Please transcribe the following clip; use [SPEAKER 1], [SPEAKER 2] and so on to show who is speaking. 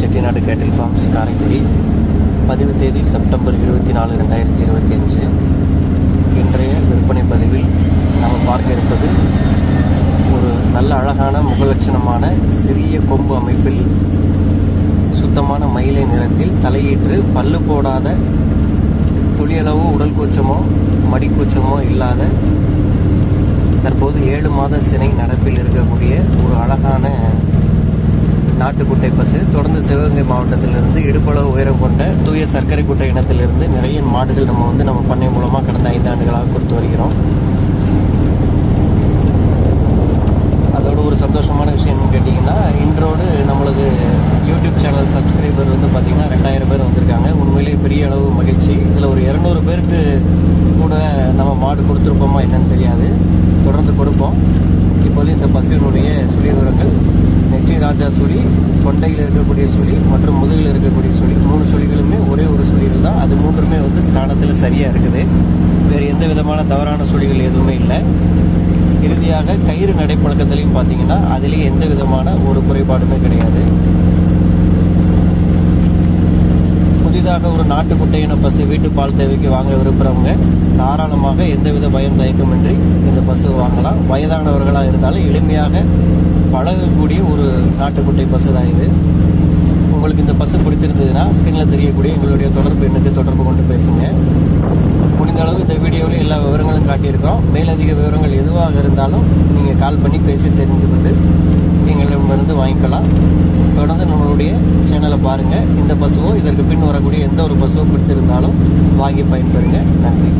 [SPEAKER 1] செட்டிநாடு கேட்டில் ஃபார்ம்ஸ் காரைக்குடி. பதிவு தேதி செப்டம்பர் இருபத்தி நாலு ரெண்டாயிரத்தி இருபத்தி அஞ்சு. இன்றைய விற்பனை பதிவில் நாம் பார்க்க இருப்பது ஒரு நல்ல அழகான முகலட்சணமான சிறிய கொம்பு அமைப்பில் சுத்தமான மயிலை நிறத்தில் தலையீற்று பல்லு போடாத துளியளவு உடல் கூச்சமோ மடிக்கூச்சமோ இல்லாத தற்போது ஏழு மாத சினை நடப்பில் இருக்கக்கூடிய ஒரு அழகான நாட்டுக்குட்டை பசு தொடர்ந்து சிவகங்கை மாவட்டத்திலிருந்து இடுப்பளவு உயரம் கொண்ட தூய சர்க்கரை குட்டை இனத்திலிருந்து நிறைய மாடுகள் நம்ம வந்து நம்ம பண்ணை மூலமாக கடந்த ஐந்து ஆண்டுகளாக கொடுத்து வருகிறோம். அதோட ஒரு சந்தோஷமான விஷயம் என்னன்னு கேட்டிங்கன்னா இன்றோடு நம்மளது யூடியூப் சேனல் சப்ஸ்கிரைபர் வந்து பார்த்திங்கன்னா ரெண்டாயிரம் பேர் வந்திருக்காங்க. உண்மையிலேயே பெரிய அளவு மகிழ்ச்சி. இதில் ஒரு இரநூறு பேருக்கு கூட நம்ம மாடு கொடுத்துருப்போமா என்னன்னு தெரியாது. தொடர்ந்து கொடுப்போம் இப்போது இந்த பசுவினுடைய சுழி விவரங்கள் நெற்றி ராஜா சுழி கொண்டையில் இருக்கக்கூடிய சுழி மற்றும் முதுகில் இருக்கக்கூடிய சுழி மூணு சுழிகளுமே ஒரே ஒரு சுழிகள் தான். அது மூன்றுமே வந்து ஸ்தானத்தில் சரியாக இருக்குது. வேறு எந்த விதமான தவறான சுழிகள் எதுவுமே இல்லை. இறுதியாக கயிறு நடைப்பழக்கத்திலையும் பார்த்தீங்கன்னா அதுலேயும் எந்த விதமான ஒரு குறைபாடுமே கிடையாது. புதிதாக ஒரு நாட்டுக்குட்டையின பசு வீட்டு பால் தேவைக்கு வாங்க விரும்புகிறவங்க தாராளமாக எந்தவித பயம் தயக்கமின்றி இந்த பசு வாங்கலாம். வயதானவர்களாக இருந்தாலும் எளிமையாக பழகக்கூடிய ஒரு நாட்டுக்குட்டை பஸ்ஸு தான் இது. உங்களுக்கு இந்த பஸ்ஸு பிடித்திருந்ததுன்னா ஸ்கிரீனில் தெரியக்கூடிய எங்களுடைய தொடர்பு எண்ணுக்கு தொடர்பு கொண்டு பேசுங்க. முடிந்த அளவு இந்த வீடியோவில் எல்லா விவரங்களும் காட்டியிருக்கோம் மேலதிக விவரங்கள் எதுவாக இருந்தாலும் நீங்கள் கால் பண்ணி பேசி தெரிஞ்சுக்கிட்டு எங்களிடமிருந்து வாங்கிக்கலாம். தொடர்ந்து நம்மளுடைய சேனலை பாருங்கள் இந்த பசுவோ இதற்கு பின் வரக்கூடிய எந்த ஒரு பஸ்ஸோ பிடித்திருந்தாலும் வாங்கி பயன்பெறுங்க. நன்றி.